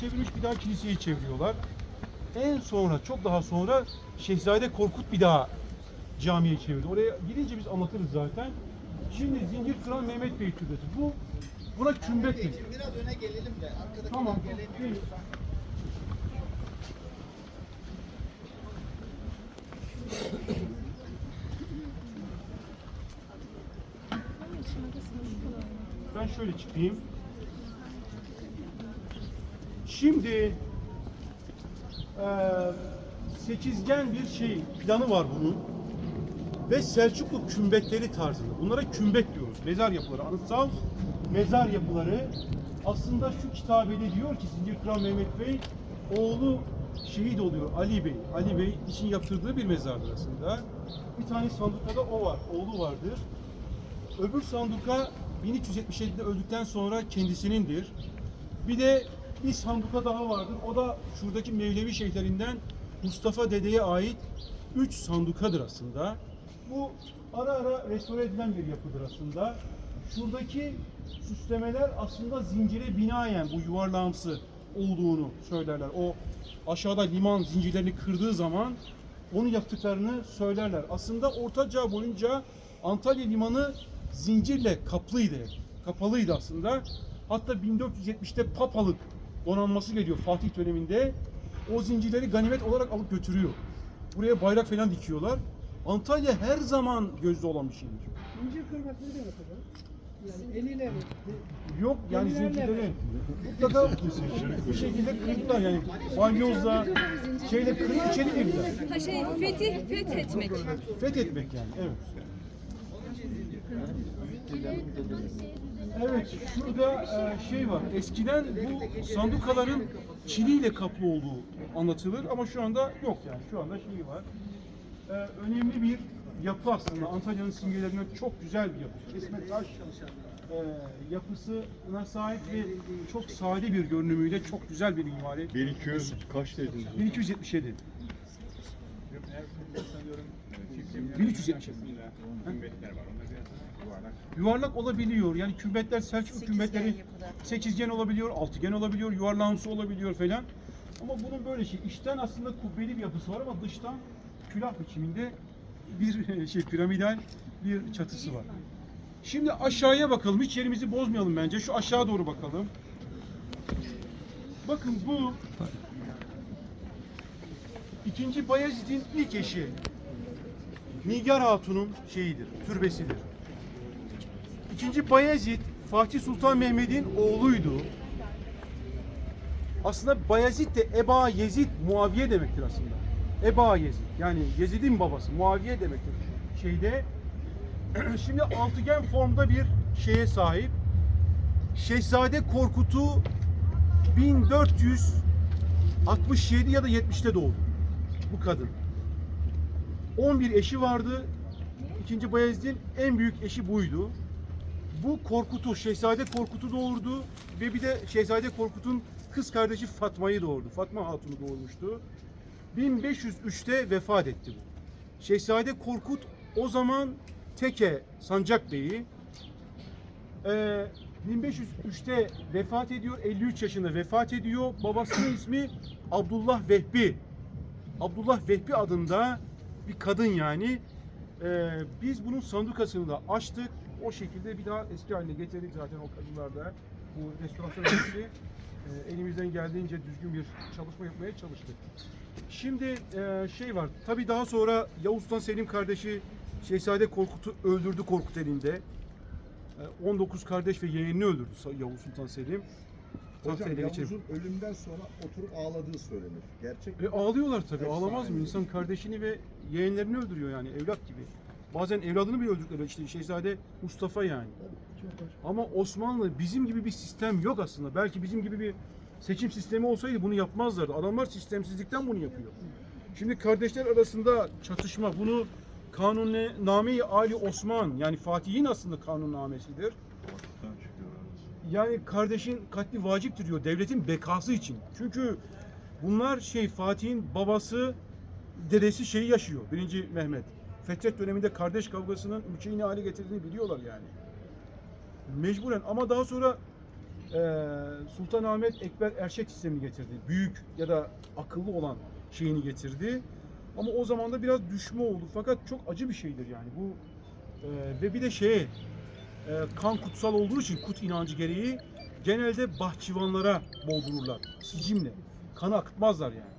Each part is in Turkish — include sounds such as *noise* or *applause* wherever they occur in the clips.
çevirmiş bir daha kiliseyi çeviriyorlar. En sonra çok daha sonra Şehzade Korkut bir daha camiye çevirdi. Oraya gidince biz anlatırız zaten. Şimdi Zincir Kıran Mehmet Bey Türbesi. Bu buna kümbet denir. Biraz öne gelelim de arkadakiler Tamam. gelemiyor. Ben şöyle çıkayım. Şimdi eee sekizgen bir şey planı var bunun. Ve Selçuklu kümbetleri tarzında. Bunlara kümbet diyoruz. Mezar yapıları, anıtsal mezar yapıları. Aslında şu kitabede diyor ki Zincir Kral Mehmet Bey oğlu şehit oluyor Ali Bey. Ali Bey için yaptırdığı bir mezardır aslında. Bir tane sandıkta da o var. Oğlu vardır. Öbür sanduka 1377'de öldükten sonra kendisinindir. Bir de bir sanduka daha vardır. O da şuradaki Mevlevi şeyhlerinden Mustafa Dede'ye ait 3 sandukadır aslında. Bu ara ara restore edilen bir yapıdır aslında. Şuradaki süslemeler aslında zincire binaen bu yuvarlağımsı olduğunu söylerler. O aşağıda liman zincirlerini kırdığı zaman onu yaptıklarını söylerler. Aslında Orta Çağ boyunca Antalya limanı zincirle kaplıydı. Kapalıydı aslında. Hatta 1470'te papalık donanması geliyor Fatih döneminde. O zincirleri ganimet olarak alıp götürüyor. Buraya bayrak falan dikiyorlar. Antalya her zaman gözde olan bir şehir. İncir kırmak ne demek hocam? Yani eliyle mi? Yok yani zincirleri mutlaka bir şekilde kırdılar yani balyozla şeyle kırıp içeri girdiler. Ha şey fetih fethetmek. Fethetmek yani evet. Evet şurada e, şey var. Eskiden bu sandukaların çiniyle kaplı olduğu anlatılır ama şu anda yok yani. Şu anda şey var. E, önemli bir yapı aslında. Antalya'nın simgelerinden çok güzel bir yapı. Kesme taş e, yapısına sahip ve çok sade bir görünümüyle çok güzel bir mimari. 1200 kaç dediniz? 1277. 1377. Yuvarlak olabiliyor. Yani kümbetler Selçuklu kümbetleri sekizgen olabiliyor, altıgen olabiliyor, yuvarlağımsı olabiliyor falan. Ama bunun böyle şey, içten aslında kubbeli bir yapısı var ama dıştan külah biçiminde bir *laughs* şey piramidal bir çatısı var. Şimdi aşağıya bakalım. Hiç yerimizi bozmayalım bence. Şu aşağı doğru bakalım. Bakın bu ikinci Bayezid'in ilk eşi Nigar Hatun'un şeyidir, türbesidir. İkinci Bayezid Fatih Sultan Mehmet'in oğluydu. Aslında Bayezid de Eba Yezid Muaviye demektir aslında. Eba Yezid yani Yezid'in babası Muaviye demektir şeyde. *clears throat* Şimdi altıgen formda bir şeye sahip. Şehzade Korkut'u 1467 ya da 70'te doğdu. Bu kadın. 11 eşi vardı. İkinci Bayezid'in en büyük eşi buydu. Bu Korkut'u, Şehzade Korkut'u doğurdu ve bir de Şehzade Korkut'un kız kardeşi Fatma'yı doğurdu. Fatma Hatun'u doğurmuştu. 1503'te vefat etti bu. Şehzade Korkut o zaman Teke Sancak Bey'i ee, 1503'te vefat ediyor. 53 yaşında vefat ediyor. Babasının ismi Abdullah Vehbi. Abdullah Vehbi adında bir kadın yani. Ee, biz bunun sandukasını da açtık. O şekilde bir daha eski haline getirdik zaten o kadınlarda. Bu restorasyon öncesi e, elimizden geldiğince düzgün bir çalışma yapmaya çalıştık. Şimdi e, şey var. Tabii daha sonra Yavuz Sultan Selim kardeşi Şehzade Korkut'u öldürdü Korkut elinde. E, 19 kardeş ve yeğenini öldürdü Yavuz Sultan Selim. Hocam geçirip- Yavuz'un ölümden sonra oturup ağladığı söylenir. Gerçek E, ağlıyorlar tabii. Efsane Ağlamaz mı? İnsan kardeşini ve yeğenlerini öldürüyor yani evlat gibi. Bazen evladını bile öldürdüler. İşte Şehzade Mustafa yani. Ama Osmanlı bizim gibi bir sistem yok aslında. Belki bizim gibi bir seçim sistemi olsaydı bunu yapmazlardı. Adamlar sistemsizlikten bunu yapıyor. Şimdi kardeşler arasında çatışma bunu Kanunname-i Ali Osman yani Fatih'in aslında kanunnamesidir. Yani kardeşin katli vaciptir diyor devletin bekası için. Çünkü bunlar şey Fatih'in babası dedesi şeyi yaşıyor. Birinci Mehmet. Fetret döneminde kardeş kavgasının ülkeyi ne hale getirdiğini biliyorlar yani. Mecburen ama daha sonra Ee, Sultanahmet Ekber Erşek sistemini getirdi. Büyük ya da akıllı olan şeyini getirdi. Ama o zaman da biraz düşme oldu. Fakat çok acı bir şeydir yani bu. Ee, ve bir de şey, e, kan kutsal olduğu için kut inancı gereği genelde bahçıvanlara boğdururlar. Sicimle. Kanı akıtmazlar yani.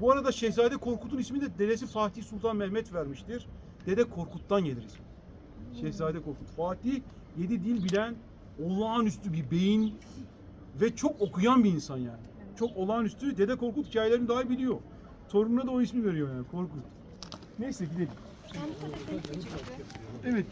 Bu arada Şehzade Korkut'un ismini de dedesi Fatih Sultan Mehmet vermiştir. Dede Korkut'tan gelir ismi. Şehzade Korkut. Fatih yedi dil bilen olağanüstü bir beyin ve çok okuyan bir insan yani. Çok olağanüstü. Dede Korkut hikayelerini daha biliyor. Torununa da o ismi veriyor yani Korkut. Neyse gidelim. Evet.